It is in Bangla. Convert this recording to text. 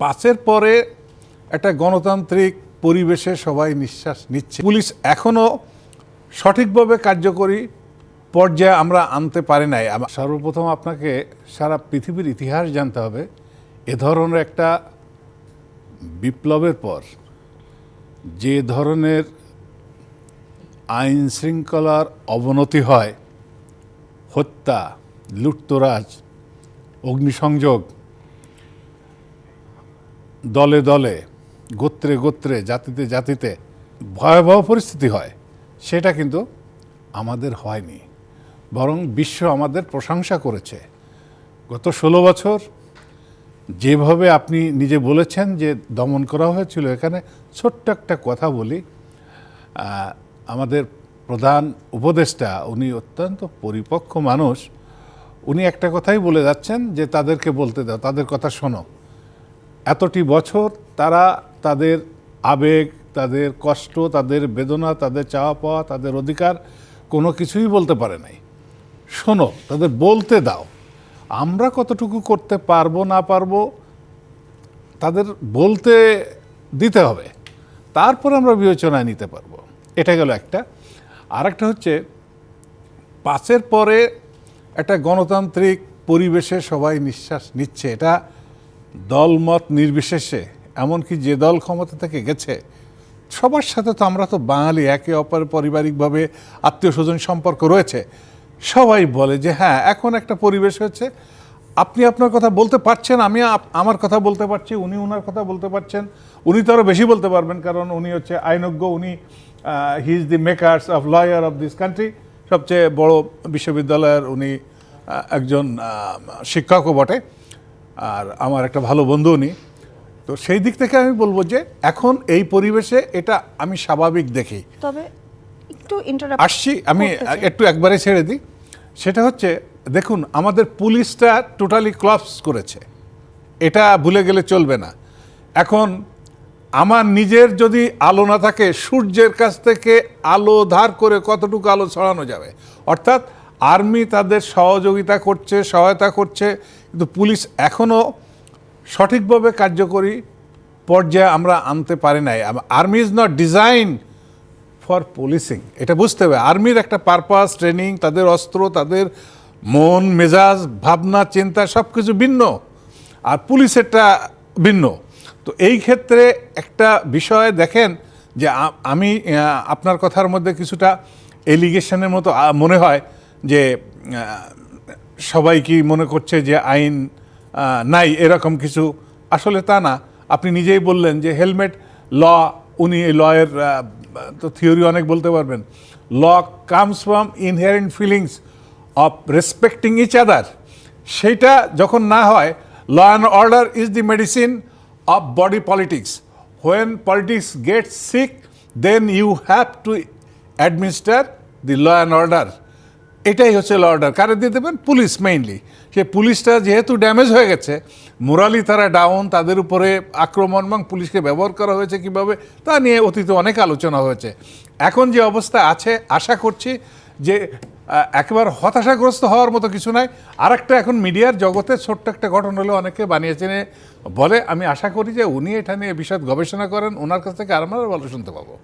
পাঁচের পরে একটা গণতান্ত্রিক পরিবেশে সবাই নিঃশ্বাস নিচ্ছে। পুলিশ এখনও সঠিকভাবে কার্যকরী পর্যায়ে আমরা আনতে পারি নাই। সর্বপ্রথম আপনাকে সারা পৃথিবীর ইতিহাস জানতে হবে, এ ধরনের একটা বিপ্লবের পর যে ধরনের আইন শৃঙ্খলার অবনতি হয়, হত্যা, লুটতরাজ, অগ্নিসংযোগ দলে দলে, গোত্রে গোত্রে, জাতিতে জাতিতে ভয়াবহ পরিস্থিতি হয়। সেটা কিন্তু আমাদের হয়নি। বরং বিশ্ব আমাদের প্রশংসা করেছে। গত ষোলো বছর যেভাবে আপনি নিজে বলেছেন যে দমন করা হয়েছিল, এখানে ছোট্ট একটা কথা বলি। আমাদের প্রধান উপদেষ্টা, উনি অত্যন্ত পরিপক্ক মানুষ। উনি একটা কথাই বলে যাচ্ছেন যে তাদেরকে বলতে দাও, তাদের কথা শোনো। এতটি বছর তারা তাদের আবেগ, তাদের কষ্ট, তাদের বেদনা, তাদের চাওয়া পাওয়া, তাদের অধিকার কোনো কিছুই বলতে পারে নাই। শোনো, তাদের বলতে দাও, আমরা কতটুকু করতে পারব, না পারব, তাদের বলতে দিতে হবে। তারপর আমরা বিবেচনায় নিতে পারব। এটা গেল একটা। আর একটা হচ্ছে পাঁচের পরে একটা গণতান্ত্রিক পরিবেশে সবাই নিঃশ্বাস নিচ্ছে। এটা দলমত নির্বিশেষে, এমনকি যে দল ক্ষমতা থেকে গেছে, সবার সাথে তো আমরা তো বাঙালি, একে অপরের পারিবারিকভাবে আত্মীয় স্বজন সম্পর্ক রয়েছে। সবাই বলে যে হ্যাঁ এখন একটা পরিবেশ হচ্ছে আপনি আপনার কথা বলতে পারছেন, আমি আমার কথা বলতে পারছি, উনি ওনার কথা বলতে পারছেন। উনি তো আরও বেশি বলতে পারবেন, কারণ উনি হচ্ছে আইনজ্ঞ, উনি he is the makers of lawyer of this country সবচেয়ে বড় বিশ্ববিদ্যালয়ের উনি একজন শিক্ষকও বটে। আর আমার একটা ভালো বন্ধু উনি। তো সেই দিক থেকে আমি বলব যে এখন এই পরিবেশে এটা আমি স্বাভাবিক দেখি। তবে একটু আসছি আমি একটু একবারে ছেড়ে দিই। সেটা হচ্ছে দেখুন আমাদের পুলিশটা টোটালি ক্লপস করেছে। এটা ভুলে গেলে চলবে না। এখন আমার নিজের যদি আলো না থাকে সূর্যের কাছ থেকে আলো ধার করে কতটুকু আলো ছড়ানো যাবে? অর্থাৎ আর্মি তাদের সহযোগিতা করছে, সহায়তা করছে, কিন্তু পুলিশ এখনও সঠিকভাবে কার্যকরী পর্যায়ে আমরা আনতে পারি নাই। Army is not design for policing এটা বুঝতে হবে, আর্মির একটা পারপাস ট্রেনিং তাদের অস্ত্র, তাদের মন, মেজাজ, ভাবনা, চিন্তা সব কিছু ভিন্ন, আর পুলিশেরটা ভিন্ন। তো এই ক্ষেত্রে একটা বিষয় দেখেন যে আমি আপনার কথার মধ্যে কিছুটা এলিগেশনের মতো মনে হয় যে সবাই কি মনে করছে যে আইন নাই, এরকম কিছু? আসলে তা না। আপনি নিজেই বললেন যে হেলমেট, ল, উনি এই লয়ের তো থিওরি অনেক বলতে পারবেন। Law comes from inherent feelings of respecting each other. সেইটা যখন না হয়, law and order is the medicine of body politics. When politics get sick, then you have to administer the law and order. এটাই হচ্ছে ল অর্ডার কারে দিয়ে দেবেন? পুলিশ মেইনলি সে পুলিশটা যেহেতু ড্যামেজ হয়ে গেছে মোরালি তারা ডাউন তাদের উপরে আক্রমণ এবং পুলিশকে ব্যবহার করা হয়েছে কীভাবে, তা নিয়ে অতীতে অনেক আলোচনা হয়েছে। এখন যে অবস্থা আছে, আশা করছি যে একেবারে হতাশাগ্রস্ত হওয়ার মতো কিছু নাই। আর একটা এখন মিডিয়ার জগতে ছোট্ট একটা ঘটনা হলে অনেকে বানিয়েছেন, বলে আমি আশা করি যে উনি এটা নিয়ে বিশদ গবেষণা করেন, ওনার কাছ থেকে আর আমরা ভালো শুনতে পাবো।